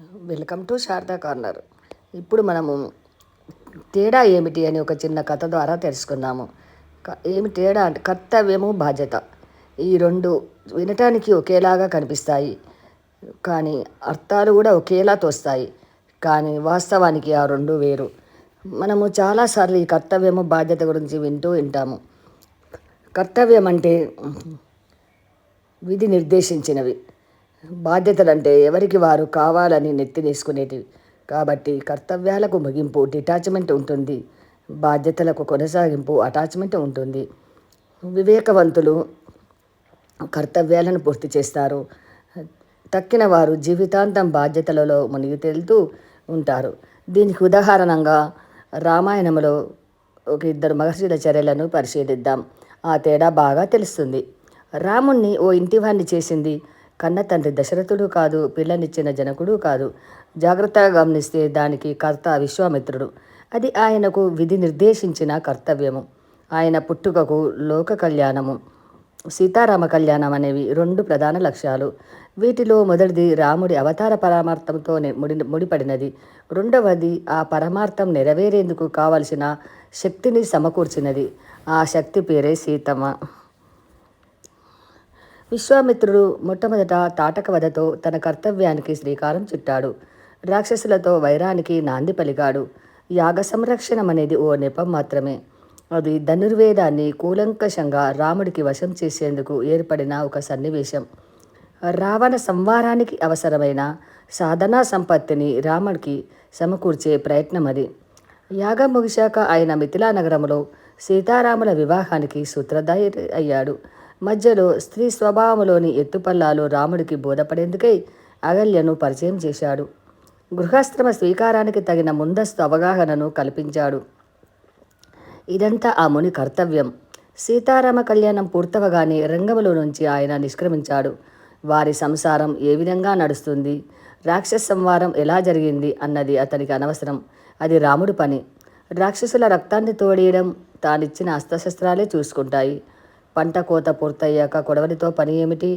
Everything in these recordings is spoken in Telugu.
Welcome to Sharada corner. ఇప్పుడు మనము తేడా ఏమిటి అని ఒక చిన్న కథ ద్వారా తెలుసుకుందాము ఏమి తేడా అంటే కర్తవ్యము బాధ్యత. ఈ రెండు వినటానికి ఒకేలాగా కనిపిస్తాయి. కానీ అర్థాలు కూడా ఒకేలా తోస్తాయి. కానీ వాస్తవానికి ఆ రెండు వేరు. మనము చాలాసార్లు ఈ కర్తవ్యము బాధ్యత గురించి వింటూ వింటాము కర్తవ్యం అంటే విధి నిర్దేశించినవి. బాధ్యతలు అంటే ఎవరికి వారు కావాలని నెత్తినేసుకునేటివి కాబట్టి కర్తవ్యాలకు ముగింపు డిటాచ్మెంట్ ఉంటుంది. బాధ్యతలకు కొనసాగింపు అటాచ్మెంట్ ఉంటుంది. వివేకవంతులు కర్తవ్యాలను పూర్తి చేస్తారు. తక్కిన వారు జీవితాంతం బాధ్యతలలో మునిగి తేలుతూ ఉంటారు. దీనికి ఉదాహరణంగా రామాయణంలో ఒక ఇద్దరు మహర్షుల చర్యలను పరిశీలిద్దాం. ఆ తేడా బాగా తెలుస్తుంది. రాముణ్ణి ఓ ఇంటివాణ్ణి చేసింది కన్న తండ్రి దశరథుడు కాదు పిల్లనిచ్చిన జనకుడు కాదు. జాగ్రత్తగా గమనిస్తే దానికి కర్త విశ్వామిత్రుడు. అది ఆయనకు విధి నిర్దేశించిన కర్తవ్యము. ఆయన పుట్టుకకు లోక కళ్యాణము సీతారామ కళ్యాణం అనేవి రెండు ప్రధాన లక్ష్యాలు. వీటిలో మొదటిది రాముడి అవతార పరమార్థంతో ముడి ముడిపడినది. రెండవది ఆ పరమార్థం నెరవేరేందుకు కావలసిన శక్తిని సమకూర్చినది. ఆ శక్తి పేరే సీతమ్మ. విశ్వామిత్రుడు మొట్టమొదట తాటకవధతో తన కర్తవ్యానికి శ్రీకారం చుట్టాడు. రాక్షసులతో వైరానికి నాంది పలికాడు. యాగ సంరక్షణం అనేది ఓ నెపం మాత్రమే. అది ధనుర్వేదాన్ని కూలంకషంగా రాముడికి వశం చేసేందుకు ఏర్పడిన ఒక సన్నివేశం. రావణ సంవారానికి అవసరమైన సాధనా సంపత్తిని రాముడికి సమకూర్చే ప్రయత్నం అది. యాగం ముగిశాక ఆయన మిథిలా నగరంలో సీతారాముల వివాహానికి సూత్రధారి అయ్యాడు. మధ్యలో స్త్రీ స్వభావంలోని ఎత్తుపల్లాలు రాముడికి బోధపడేందుకై అగల్యను పరిచయం చేశాడు. గృహస్థ్రమ స్వీకారానికి తగిన ముందస్తు అవగాహనను కల్పించాడు. ఇదంతా ఆ ముని కర్తవ్యం. సీతారామ కళ్యాణం పూర్తవగానే రంగంలో నుంచి ఆయన నిష్క్రమించాడు. వారి సంసారం ఏ విధంగా నడుస్తుంది? రాక్షస సంవారం ఎలా జరిగింది అన్నది అతనికి అనవసరం. అది రాముడి పని. రాక్షసుల రక్తాన్ని తోడేయడం తానిచ్చిన అస్త్రశస్త్రాలే చూసుకుంటాయి. పంట కోత పూర్తయ్యాక కొడవలితో పని ఏమిటి?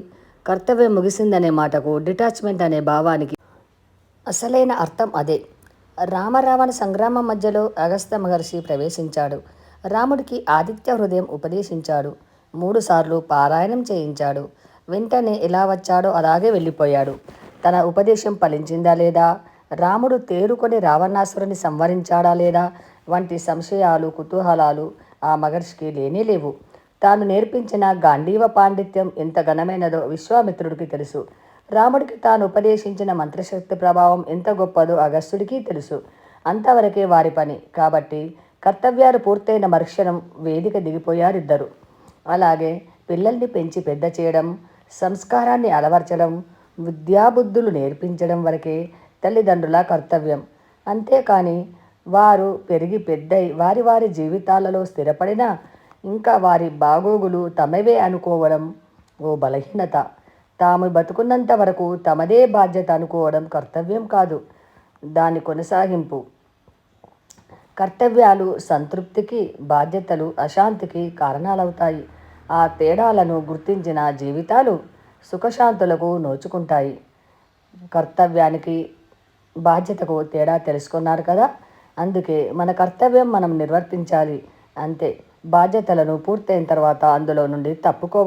కర్తవ్యం ముగిసిందనే మాటకు డిటాచ్మెంట్ అనే భావానికి అసలైన అర్థం అదే. రామరావణ సంగ్రామం మధ్యలో అగస్త్య మహర్షి ప్రవేశించాడు. రాముడికి ఆదిత్య హృదయం ఉపదేశించాడు. మూడుసార్లు పారాయణం చేయించాడు. వెంటనే ఎలా వచ్చాడో అలాగే వెళ్ళిపోయాడు. తన ఉపదేశం ఫలించిందా లేదా? రాముడు తేరుకొని రావణాసురుని సంవరించాడా లేదా? వంటి సంశయాలు కుతూహలాలు ఆ మహర్షికి లేనే లేవు. తాను నేర్పించిన గాంధీవ పాండిత్యం ఎంత ఘనమైనదో విశ్వామిత్రుడికి తెలుసు. రాముడికి తాను ఉపదేశించిన మంత్రశక్తి ప్రభావం ఎంత గొప్పదో అగస్త్యుడికి తెలుసు. అంతవరకే వారి పని. కాబట్టి కర్తవ్యాలు పూర్తయిన మరుక్షణం వేదిక దిగిపోయారిద్దరు. అలాగే పిల్లల్ని పెంచి పెద్ద చేయడం సంస్కారాన్ని అలవర్చడం విద్యాబుద్ధులు నేర్పించడం వరకే తల్లిదండ్రుల కర్తవ్యం. అంతేకాని వారు పెరిగి పెద్దయి వారి వారి జీవితాలలో స్థిరపడిన ఇంకా వారి బాగోగులు తమవే అనుకోవడం ఓ బలహీనత. తాము బతుకున్నంత వరకు తమదే బాధ్యత అనుకోవడం కర్తవ్యం కాదు. దాని కొనసాగింపు. కర్తవ్యాలు సంతృప్తికి బాధ్యతలు అశాంతికి కారణాలవుతాయి. ఆ తేడాలను గుర్తించిన జీవితాలు సుఖశాంతులకు నోచుకుంటాయి. కర్తవ్యానికి బాధ్యతకు తేడా తెలుసుకున్నారు కదా? అందుకే మన కర్తవ్యం మనం నిర్వర్తించాలి. అంతే. బాధ్యతలను పూర్తయిన తర్వాత అందులో నుండి తప్పుకోవాలి.